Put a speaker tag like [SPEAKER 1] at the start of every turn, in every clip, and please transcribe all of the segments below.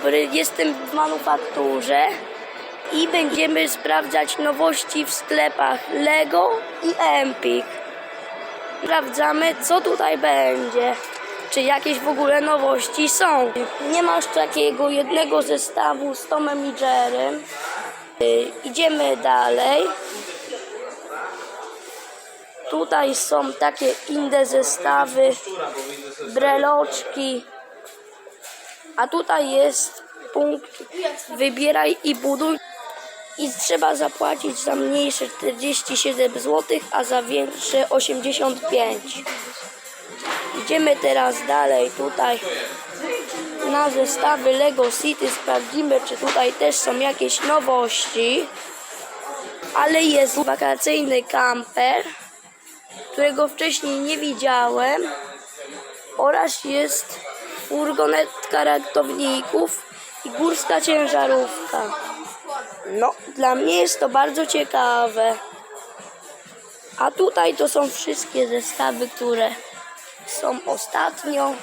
[SPEAKER 1] dobry, jestem w manufakturze i będziemy sprawdzać nowości w sklepach Lego i Empik. Sprawdzamy, co tutaj będzie. Czy jakieś w ogóle nowości są. Nie masz takiego jednego zestawu z Tomem i Jerrym. Y, Idziemy dalej. Tutaj są takie inne zestawy, breloczki. A tutaj jest punkt wybieraj i buduj. I trzeba zapłacić za mniejsze 47 zł, a za większe 85. Idziemy teraz dalej tutaj na zestawy Lego City. Sprawdzimy, czy tutaj też są jakieś nowości. Ale jest wakacyjny kamper, którego wcześniej nie widziałem. Oraz jest furgonetka ratowników i górska ciężarówka. No, dla mnie jest to bardzo ciekawe. A tutaj to są wszystkie zestawy, które są ostatnio.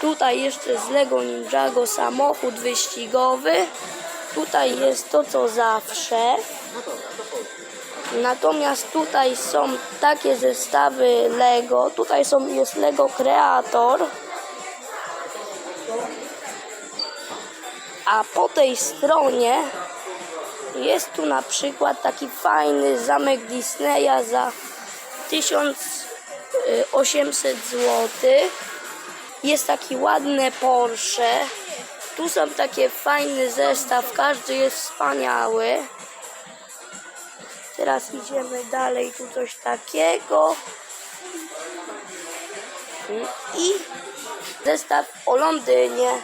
[SPEAKER 1] Tutaj jeszcze z Lego Ninjago samochód wyścigowy. Tutaj jest to co zawsze. Natomiast tutaj są takie zestawy Lego. Tutaj są, jest Lego Creator. A po tej stronie jest tu na przykład taki fajny zamek Disneya za 1800 zł. Jest taki ładny Porsche. Tu są takie fajny zestaw, każdy jest wspaniały. Teraz idziemy dalej, tu coś takiego. I zestaw o Londynie.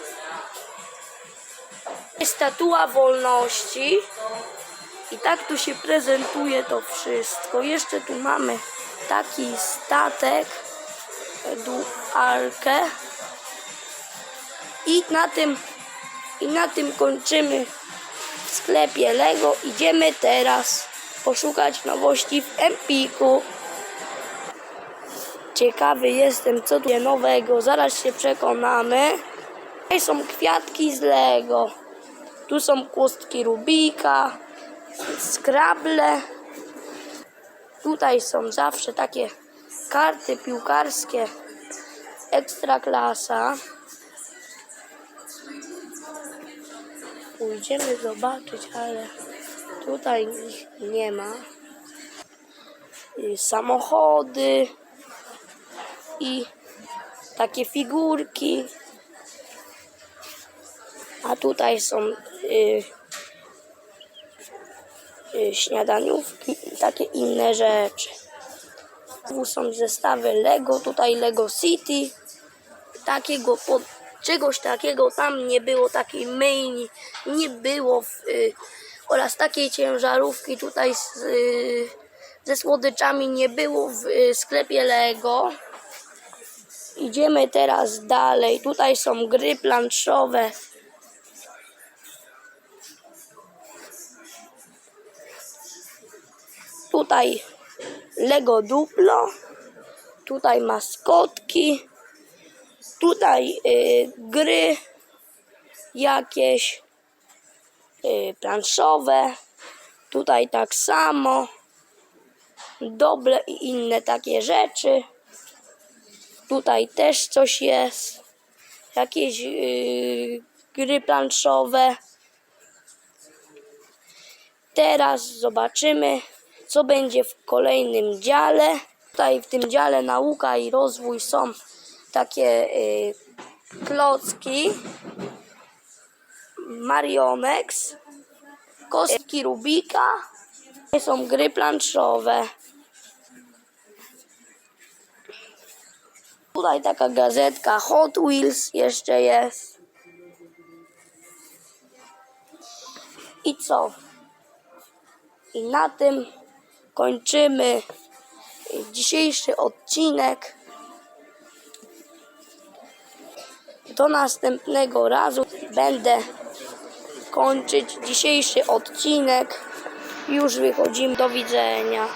[SPEAKER 1] Statua wolności. I tak tu się prezentuje to wszystko. Jeszcze tu mamy taki statek dualkę. I na tym i na tym kończymy w sklepie Lego. Idziemy teraz poszukać nowości w Empiku. Ciekawy jestem, co tu jest nowego. Zaraz się przekonamy. Tutaj są kwiatki z Lego. Tu są kostki Rubika, skrable. Tutaj są zawsze takie karty piłkarskie. Ekstra klasa. Pójdziemy zobaczyć, ale tutaj ich nie ma. Samochody i takie figurki. A tutaj są śniadaniówki i takie inne rzeczy. Tu są zestawy Lego, tutaj Lego City. Takiego pod, czegoś takiego tam nie było, takiej myjni nie było w, y, oraz takiej ciężarówki tutaj z, y, ze słodyczami nie było w y, sklepie Lego. Idziemy teraz dalej. Tutaj są gry planszowe. Tutaj Lego Duplo. Tutaj maskotki. Tutaj y, gry jakieś y, planszowe. Tutaj tak samo. Doble i inne takie rzeczy. Tutaj też coś jest. Jakieś y, gry planszowe. Teraz zobaczymy, co będzie w kolejnym dziale. Tutaj w tym dziale nauka i rozwój są takie y, klocki Marionex, kostki Rubika, są gry planszowe. Tutaj taka gazetka Hot Wheels jeszcze jest. I co? I na tym kończymy dzisiejszy odcinek. Do następnego razu będę kończyć dzisiejszy odcinek. Już wychodzimy. Do widzenia.